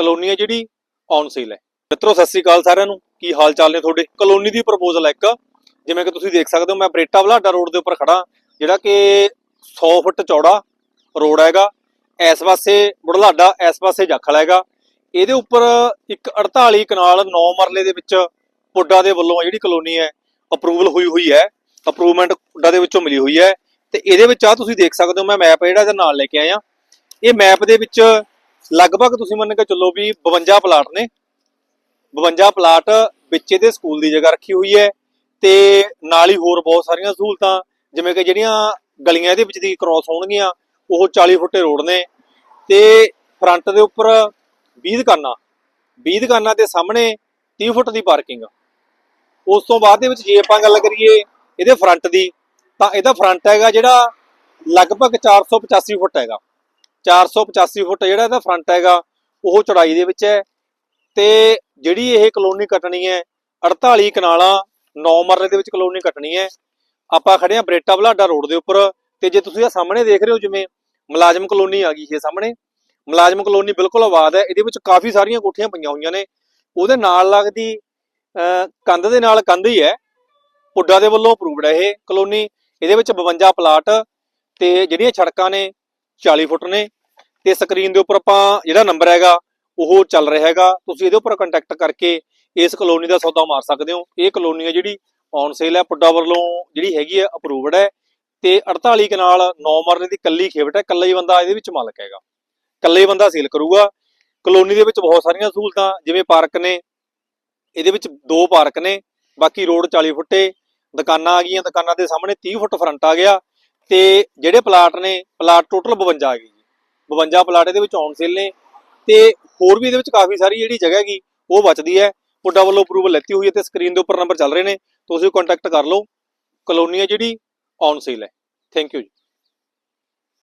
Colony ਹੈ ਜਿਹੜੀ on sale ਹੈ। ਮਿੱਤਰੋ, ਸਤਿ ਸ੍ਰੀ ਅਕਾਲ ਸਾਰਿਆਂ ਨੂੰ। ਕੀ ਹਾਲ ਚਾਲ ਨੇ ਤੁਹਾਡੇ? ਕਲੋਨੀ ਦੀ ਪ੍ਰਪੋਜ਼ਲ ਹੈ ਇੱਕ। ਜਿਵੇਂ ਕਿ ਤੁਸੀਂ ਦੇਖ ਸਕਦੇ ਹੋ, ਮੈਂ ਬਰੇਟਾ ਬਲਾਡਾ ਰੋਡ ਦੇ ਉੱਪਰ ਖੜਾ ਜਿਹੜਾ ਕਿ 100 ਫੁੱਟ ਚੌੜਾ ਰੋਡ ਹੈਗਾ। ਇਸ ਪਾਸੇ ਬੁਢਲਾਡਾ, ਇਸ ਪਾਸੇ ਜਾਖਲ ਹੈਗਾ। ਇਹਦੇ ਉੱਪਰ ਇੱਕ 48 ਕਨਾਲ 9 ਮਰਲੇ ਦੇ ਵਿੱਚ ਪੁੱਡਾ ਦੇ ਵੱਲੋਂ ਜਿਹੜੀ ਕਲੋਨੀ ਹੈ ਅਪਰੂਵਲ ਹੋਈ ਹੋਈ ਹੈ। ਅਪਰੂਵਮੈਂਟ ਪੁੱਡਾ ਦੇ ਵਿੱਚੋਂ ਮਿਲੀ ਹੋਈ ਹੈ। ਤੇ ਇਹਦੇ ਵਿੱਚ ਆ ਤੁਸੀਂ ਦੇਖ ਸਕਦੇ ਹੋ, ਮੈਂ ਮੈਪ ਜਿਹੜਾ ਇਹਦਾ ਨਾਲ ਲੈ ਕੇ ਆਇਆ। ਇਹ ਮੈਪ ਦੇ ਵਿੱਚ ਲਗਭਗ ਤੁਸੀਂ ਮੰਨ ਕੇ ਚੱਲੋ ਵੀ 52 ਪਲਾਟ ਨੇ। 52 ਪਲਾਟ ਵਿੱਚ ਇਹਦੇ ਸਕੂਲ ਦੀ ਜਗ੍ਹਾ ਰੱਖੀ ਹੋਈ ਹੈ ਤੇ ਨਾਲ ਹੀ ਹੋਰ ਬਹੁਤ ਸਾਰੀਆਂ ਸਹੂਲਤਾਂ, ਜਿਵੇਂ ਕਿ ਜਿਹੜੀਆਂ ਗਲੀਆਂ ਇਹਦੇ ਵਿੱਚ ਦੀ ਕ੍ਰਾਸ ਹੋਣਗੀਆਂ, ਉਹ 40 ਫੁੱਟੇ ਰੋਡ ਨੇ ਤੇ ਫਰੰਟ ਦੇ ਉੱਪਰ 20 ਦੁਕਾਨਾਂ 20 ਦੁਕਾਨਾਂ ਦੇ ਸਾਹਮਣੇ 30 ਫੁੱਟ ਦੀ ਪਾਰਕਿੰਗ ਉਸ ਤੋਂ ਬਾਅਦ ਦੇ ਵਿੱਚ ਜੇ ਆਪਾਂ ਗੱਲ ਕਰੀਏ ਇਹਦੇ ਫਰੰਟ ਦੀ, ਤਾਂ ਇਹਦਾ ਫਰੰਟ ਹੈਗਾ ਜਿਹੜਾ ਲਗਭਗ 485 ਫੁੱਟ ਹੈਗਾ। 485 ਫੁੱਟ ਜਿਹੜਾ ਇਹਦਾ ਫਰੰਟ ਹੈਗਾ ਉਹ ਚੌੜਾਈ ਦੇ ਵਿੱਚ ਹੈ। ਤੇ ਜਿਹੜੀ ਇਹ ਕਲੋਨੀ ਕੱਟਣੀ ਹੈ 48 ਕਨਾਲਾਂ 9 ਮਰਲੇ ਦੇ ਵਿੱਚ ਕਲੋਨੀ ਕੱਟਣੀ ਹੈ। ਆਪਾਂ ਖੜੇ ਆ ਬਰੇਟਾ ਬਲਾਡਾ ਰੋਡ ਦੇ ਉੱਪਰ ਤੇ ਜੇ ਤੁਸੀਂ ਆ ਸਾਹਮਣੇ ਦੇਖ ਰਹੇ ਹੋ ਜਿਵੇਂ ਮੁਲਾਜ਼ਮ ਕਲੋਨੀ ਆ ਗਈ ਇਹ ਸਾਹਮਣੇ। ਮੁਲਾਜ਼ਮ ਕਲੋਨੀ ਬਿਲਕੁਲ ਆਬਾਦ ਹੈ ਇਹਦੇ ਵਿੱਚ ਕਾਫੀ ਸਾਰੀਆਂ ਕੋਠੀਆਂ ਪਈਆਂ ਹੋਈਆਂ ਨੇ। ਉਹਦੇ ਨਾਲ ਲੱਗਦੀ ਅਹ, ਕੰਧ ਦੇ ਨਾਲ ਕੰਧ ਹੀ ਹੈ। ਪੁੱਡਾ ਦੇ ਵੱਲੋਂ ਅਪਰੂਵਡ ਹੈ ਇਹ ਕਲੋਨੀ ਇਹਦੇ ਵਿੱਚ 52 ਪਲਾਟ ਤੇ ਜਿਹੜੀਆਂ ਸੜਕਾਂ ਨੇ 40 ਫੁੱਟ ਨੇ ਤੇ ਸਕਰੀਨ ਦੇ ਉੱਪਰ ਆਪਾਂ ਜਿਹੜਾ ਨੰਬਰ ਹੈਗਾ ਉਹ ਚੱਲ ਰਿਹਾ ਹੈਗਾ। ਤੁਸੀਂ ਇਹਦੇ ਉੱਪਰ ਕੰਟੈਕਟ ਕਰਕੇ ਇਸ ਕਲੋਨੀ ਦਾ ਸੌਦਾ ਮਾਰ ਸਕਦੇ ਹੋ। ਇਹ ਕਲੋਨੀ ਹੈ ਜਿਹੜੀ ਔਨ ਸੇਲ ਹੈ, ਪੁੱਡਾ ਵੱਲੋਂ ਜਿਹੜੀ ਹੈਗੀ ਹੈ ਅਪਰੂਵਡ ਹੈ ਤੇ 48 ਕਨਾਲ 9 ਮਰਲੇ ਦੀ ਕੱਲੀ ਖੇਵਟ ਹੈ। ਕੱਲਾ ਹੀ ਬੰਦਾ ਇਹਦੇ ਵਿੱਚ ਮਾਲਕ ਹੈਗਾ। ਕੱਲਾ ਬੰਦਾ ਸੇਲ ਕਰੂਗਾ। ਕਲੋਨੀ ਦੇ ਵਿੱਚ ਬਹੁਤ ਸਾਰੀਆਂ ਸਹੂਲਤਾਂ, ਜਿਵੇਂ ਪਾਰਕ ਨੇ, ਇਹਦੇ ਵਿੱਚ ਦੋ ਪਾਰਕ ਨੇ, ਬਾਕੀ ਰੋਡ 40 ਫੁੱਟੇ, ਦੁਕਾਨਾਂ ਆ ਗਈਆਂ, ਦੁਕਾਨਾਂ ਦੇ ਸਾਹਮਣੇ 30 ਫੁੱਟ ਫਰੰਟ ਆ ਗਿਆ। ਤੇ ਜਿਹੜੇ ਪਲਾਟ ਨੇ, ਪਲਾਟ ਟੋਟਲ 52 ਆ ਗਏ ਜੀ। 52 ਪਲਾਟ ਇਹਦੇ ਵਿੱਚ ਔਨ ਸੇਲ ਨੇ ਤੇ ਹੋਰ ਵੀ ਇਹਦੇ ਵਿੱਚ ਕਾਫੀ ਸਾਰੀ ਜਿਹੜੀ ਜਗ੍ਹਾ ਹੈਗੀ, ਉਹ ਬਚਦੀ ਹੈ। ਪੁੱਡਾ ਵੱਲੋਂ ਅਪਰੂਵਲ ਲੈਤੀ ਹੋਈ ਹੈ ਤੇ ਸਕਰੀਨ ਦੇ ਉੱਪਰ ਨੰਬਰ ਚੱਲ ਰਹੇ ਨੇ, ਤੁਸੀਂ ਕੰਟੈਕਟ ਕਰ ਲਓ। ਕਲੋਨੀ ਹੈ ਜਿਹੜੀ ਔਨ ਸੇਲ ਹੈ। Thank you ji.